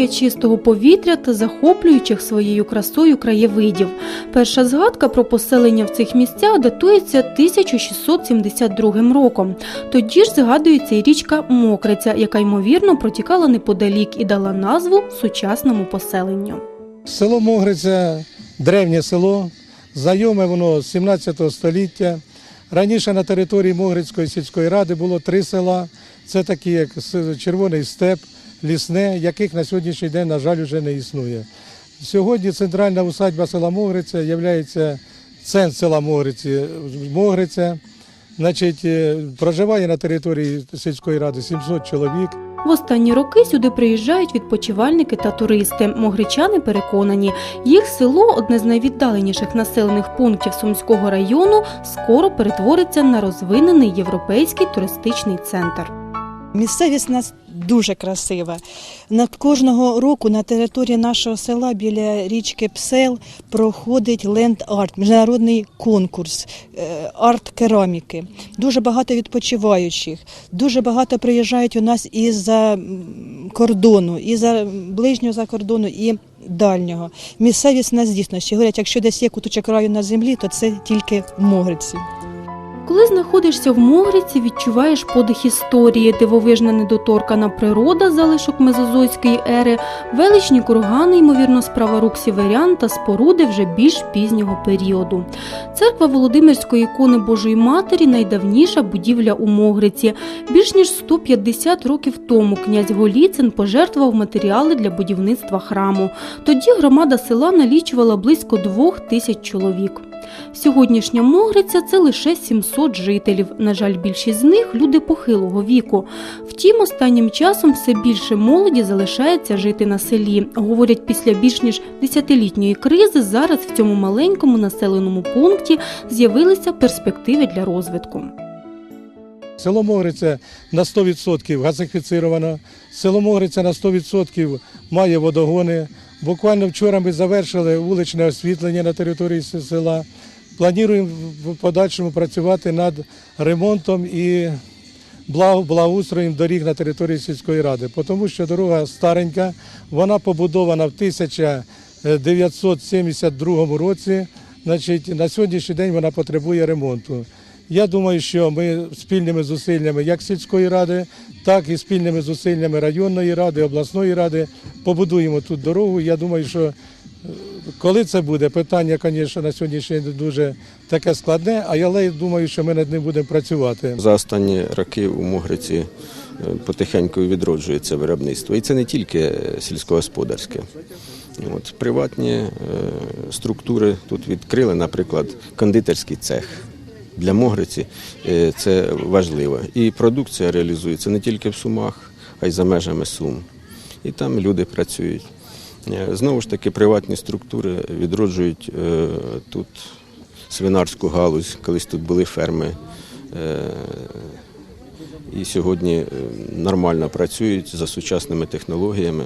територія чистого повітря та захоплюючих своєю красою краєвидів. Перша згадка про поселення в цих місцях датується 1672 роком. Тоді ж згадується і річка Мокриця, яка ймовірно протікала неподалік і дала назву сучасному поселенню. Село Могриця древнє село, знайоме воно з 17 століття. Раніше на території Могрицької сільської ради було три села. Це такі, як Червоний степ, Лісне, яких на сьогоднішній день, на жаль, вже не існує. Сьогодні центральна усадьба села Могриця є центр села Могриці, Могриця. Значить, е, проживає на території сільської ради 700 чоловік. В останні роки сюди приїжджають відпочивальники та туристи. Могричани переконані, їх село, одне з найвіддаленіших населених пунктів Сумського району, скоро перетвориться на розвинений європейський туристичний центр. Місцевість у нас дуже красива. На кожного року на території нашого села біля річки Псел проходить ленд-арт, міжнародний конкурс е, арт-кераміки. Дуже багато відпочиваючих, дуже багато приїжджають у нас із-за кордону, і за ближнього за кордону, і дальнього. Місцевість у нас дійсно ще говорять, якщо десь є куточок раю на землі, то це тільки в Могриці. Коли знаходишся в Могриці, відчуваєш подих історії, дивовижна недоторкана природа, залишок мезозойської ери, величні кургани, ймовірно, справа рук сіверян та споруди вже більш пізнього періоду. Церква Володимирської ікони Божої Матері найдавніша будівля у Могриці. Більш ніж 150 років тому князь Голіцин пожертвував матеріали для будівництва храму. Тоді громада села налічувала близько двох тисяч чоловік. Сьогоднішня Могриця це лише 700 жителів. На жаль, більшість з них люди похилого віку. Втім, останнім часом все більше молоді залишається жити на селі. Говорять, після більш ніж десятилітньої кризи зараз в цьому маленькому населеному пункті з'явилися перспективи для розвитку. Село Могриця на 100% газифіцировано. Село Могриця на 100% має водогони. Буквально вчора ми завершили вуличне освітлення на території села. Плануємо в подальшому працювати над ремонтом і благоустроєм доріг на території сільської ради, тому що дорога старенька, вона побудована в 1972 році. Значить, на сьогоднішній день вона потребує ремонту. Я думаю, що ми спільними зусиллями як сільської ради, так і спільними зусиллями районної ради, обласної ради побудуємо тут дорогу. Я думаю, що е, коли це буде, питання, звісно, на сьогоднішній день дуже таке складне, а я думаю, що ми над ним будемо працювати. За останні роки у Могриці е, потихеньку відроджується виробництво. І це не тільки е, сільськогосподарське. От, приватні структури тут відкрили, наприклад, кондитерський цех. Для Могриці е, це важливо. І продукція реалізується не тільки в Сумах, а й за межами Сум. І там люди працюють. Е, Знову ж таки, приватні структури відроджують е, тут свинарську галузь, колись тут були ферми. І сьогодні нормально працюють за сучасними технологіями.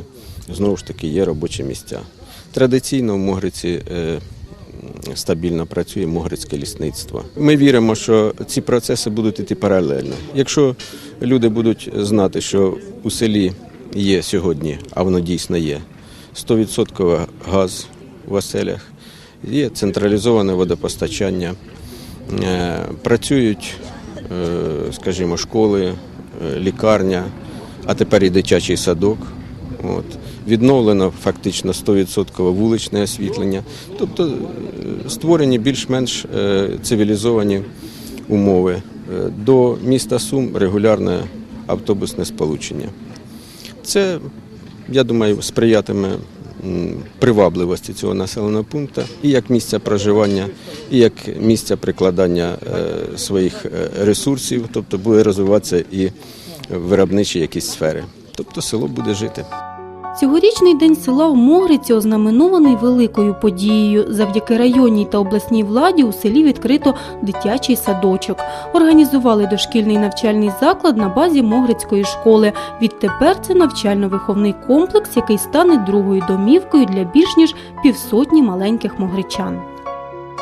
Знову ж таки, є робочі місця. Традиційно в Могриці стабільно працює Могрицьке лісництво. Ми віримо, що ці процеси будуть йти паралельно. Якщо люди будуть знати, що у селі є сьогодні, а воно дійсно є, 100% газ в оселях, є централізоване водопостачання, е, працюють, е, скажімо, школи, е, лікарня, а тепер і дитячий садок. От. Відновлено фактично 100% вуличне освітлення, тобто е, створені більш-менш е, цивілізовані умови. Е, До міста Сум регулярне автобусне сполучення. Це, я думаю, сприятиме привабливості цього населеного пункту і як місця проживання, і як місця прикладання своїх ресурсів, тобто буде розвиватися і виробничі якісь сфери. Тобто село буде жити. Цьогорічний день села у Могриці ознаменований великою подією. Завдяки районній та обласній владі у селі відкрито дитячий садочок. Організували дошкільний навчальний заклад на базі Могрицької школи. Відтепер це навчально-виховний комплекс, який стане другою домівкою для більш ніж півсотні маленьких могричан.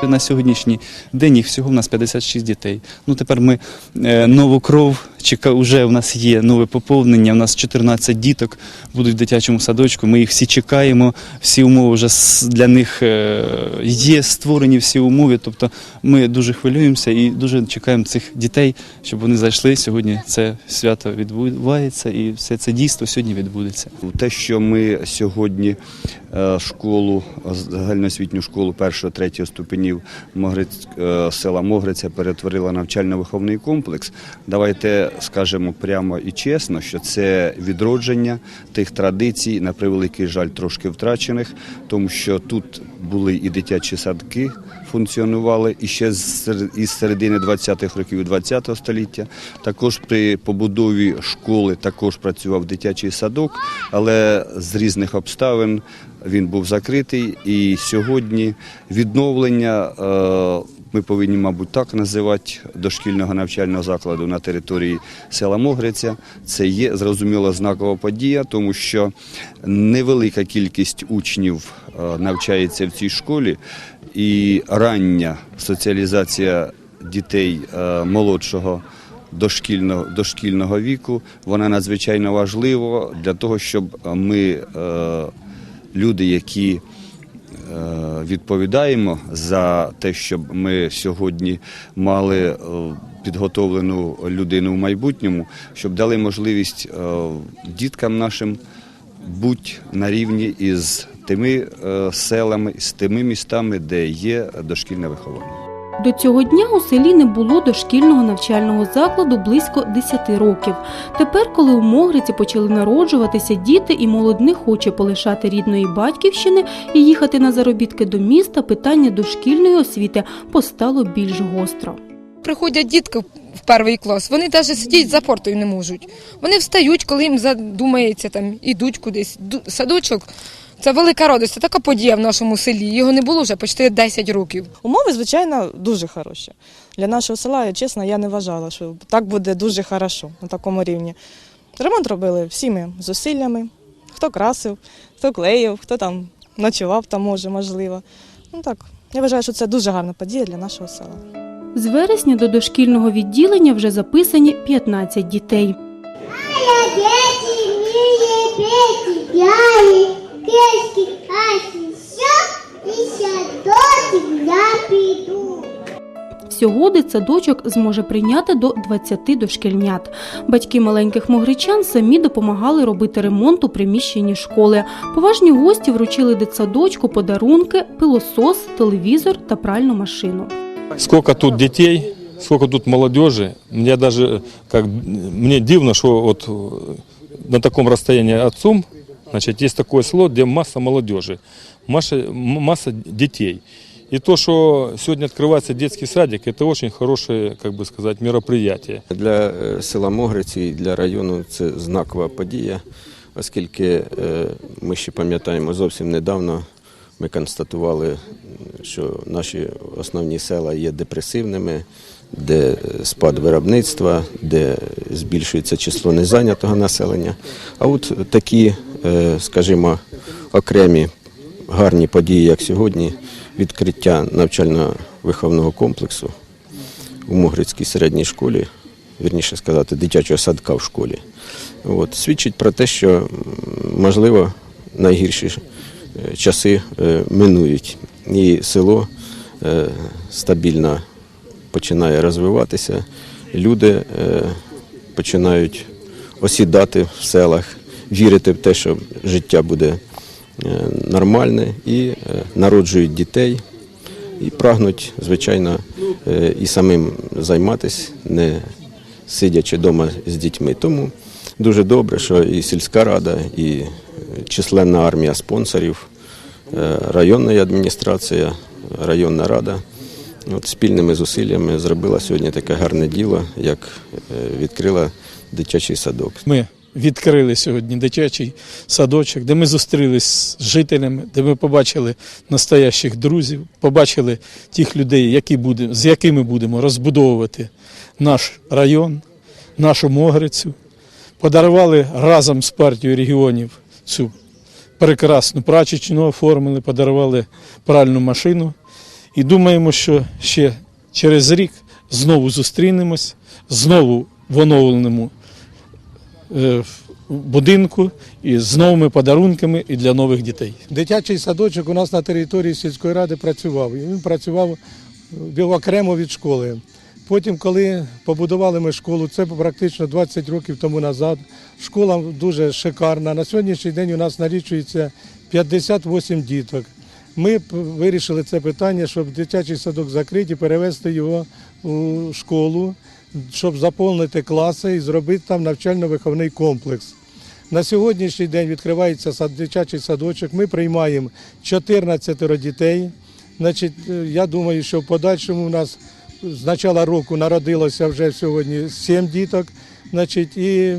На сьогоднішній день їх всього в нас 56 дітей. Ну тепер ми е, нову кров. Чека вже в нас є нове поповнення. У нас 14 діток будуть в дитячому садочку. Ми їх всі чекаємо. Всі умови вже для них е, є створені всі умови. Тобто ми дуже хвилюємося і дуже чекаємо цих дітей, щоб вони зайшли. Сьогодні це свято відбувається і все це дійство сьогодні відбудеться. Те, що ми сьогодні е, школу, загальноосвітню школу першого третього ступенів Могриць, е, села Могриця перетворила навчально-виховний комплекс. Давайте скажемо прямо і чесно, що це відродження тих традицій, на превеликий жаль, трошки втрачених, тому що тут були і дитячі садки. Функціонували і ще з середини 20-х років 20-го століття. Також при побудові школи також працював дитячий садок, але з різних обставин він був закритий. І сьогодні відновлення е, ми повинні, мабуть, так називати дошкільного навчального закладу на території села Могриця. Це є зрозуміло знакова подія, тому що невелика кількість учнів навчається в цій школі, і рання соціалізація дітей е, молодшого дошкільного, дошкільного віку, вона надзвичайно важлива для того, щоб ми, е, люди, які е, відповідаємо за те, щоб ми сьогодні мали е, підготовлену людину в майбутньому, щоб дали можливість е, діткам нашим бути на рівні із тими е, селами, з тими містами, де є дошкільне виховання. До цього дня у селі не було дошкільного навчального закладу близько 10 років. Тепер, коли у Могриці почали народжуватися діти і молодь не хоче полишати рідної батьківщини і їхати на заробітки до міста, питання дошкільної освіти постало більш гостро. Приходять дітки в перший клас, вони навіть сидіти за портою не можуть. Вони встають, коли їм задумається, там, ідуть кудись. Ду- Садочок це велика радість, це така подія в нашому селі. Його не було вже почти 10 років. Умови, звичайно, дуже хороші. Для нашого села, чесно, я не вважала, що так буде дуже хорошо на такому рівні. Ремонт робили всіми зусиллями. Хто красив, хто клеїв, хто там ночував, там може, можливо. Ну так, я вважаю, що це дуже гарна подія для нашого села. З вересня до дошкільного відділення вже записані 15 дітей. Дети, милые дети, белые, печки, аси, все, и садочек я приду. Всього дитсадочок зможе прийняти до 20 дошкільнят. Батьки маленьких могричан самі допомагали робити ремонт у приміщенні школи. Поважні гості вручили дитсадочку подарунки, пилосос, телевізор та пральну машину. сколько тут детей, сколько тут молодежи. Мне даже как мне дивно, что вот э, на таком расстоянии от Сум, значит, есть такое село, где масса молодежи, масса, м- масса детей. И то, что сегодня открывается детский садик, это очень хорошее, как бы сказать, мероприятие. Для е, села Могриці і для району це знакова подія, оскільки е, ми ще пам'ятаємо зовсім недавно. Ми констатували, що наші основні села є депресивними, де спад виробництва, де збільшується число незайнятого населення. А от такі, е, скажімо, окремі гарні події, як сьогодні, відкриття навчально-виховного комплексу у Могрицькій середній школі, вірніше сказати, дитячого садка в школі. От, свідчить про те, що можливо найгірші е, часи е, минують, і село стабільно починає розвиватися, люди е, починають осідати в селах, вірити в те, що життя буде е, нормальне, і е, народжують дітей і прагнуть, звичайно, і самим займатися, не сидячи вдома з дітьми. Тому дуже добре, що і сільська рада, і численна армія спонсорів, районна адміністрація, районна рада. От спільними зусиллями зробила сьогодні таке гарне діло, як е, відкрила дитячий садок. Ми відкрили сьогодні дитячий садочок, де ми зустрілись з жителями, де ми побачили настоящих друзів, побачили тих людей, які будемо, з якими будемо розбудовувати наш район, нашу Могрицю. Подарували разом з партією регіонів цю прекрасну прачечну оформили, подарували пральну машину. І думаємо, що ще через рік знову зустрінемось, знову в оновленому е, будинку і з новими подарунками і для нових дітей. Дитячий садочок у нас на території сільської ради працював. Він працював е, окремо від школи. Потім, коли побудували ми школу, це практично 20 років тому назад. Школа дуже шикарна. На сьогоднішній день у нас налічується 58 діток. Ми вирішили це питання, щоб дитячий садок закрити перевести його у школу, щоб заповнити класи і зробити там навчально-виховний комплекс. На сьогоднішній день відкривається дитячий садочок. Ми приймаємо 14 дітей. Значить, е, я думаю, що в подальшому у нас з початку року народилося вже сьогодні 7 діток. Значить, і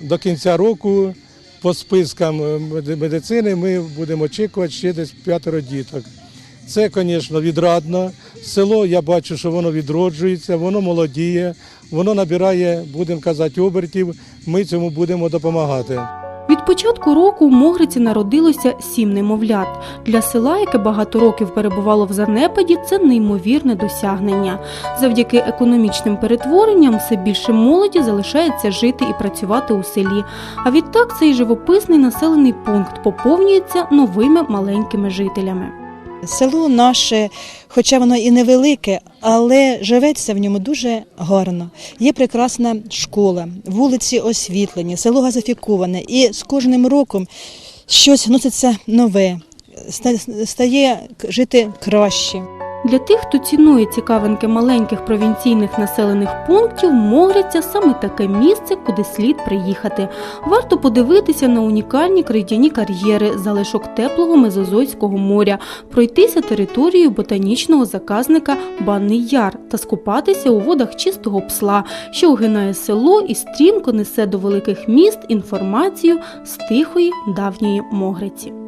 до кінця року по спискам е, медицини ми будемо очікувати ще десь п'ятеро діток. Це, звісно, відрадно. Село, я бачу, що воно відроджується, воно молодіє, воно набирає, будемо казати, обертів. Ми цьому будемо допомагати. Початку року в Могриці народилося сім немовлят. Для села, яке багато років перебувало в занепаді, це неймовірне досягнення. Завдяки економічним перетворенням все більше молоді залишається жити і працювати у селі. А відтак цей живописний населений пункт поповнюється новими маленькими жителями. Село наше, хоча воно і невелике, але живеться в ньому дуже гарно. Є прекрасна школа, вулиці освітлені, село газифіковане, і з кожним роком щось вноситься нове, стає жити краще. Для тих, хто цінує цікавинки маленьких провінційних населених пунктів, Могриця саме таке місце, куди слід приїхати. Варто подивитися на унікальні крейдяні кар'єри, залишок теплого Мезозойського моря, пройтися територією ботанічного заказника Банний Яр та скупатися у водах чистого псла, що огинає село і стрімко несе до великих міст інформацію з тихої давньої Могриці.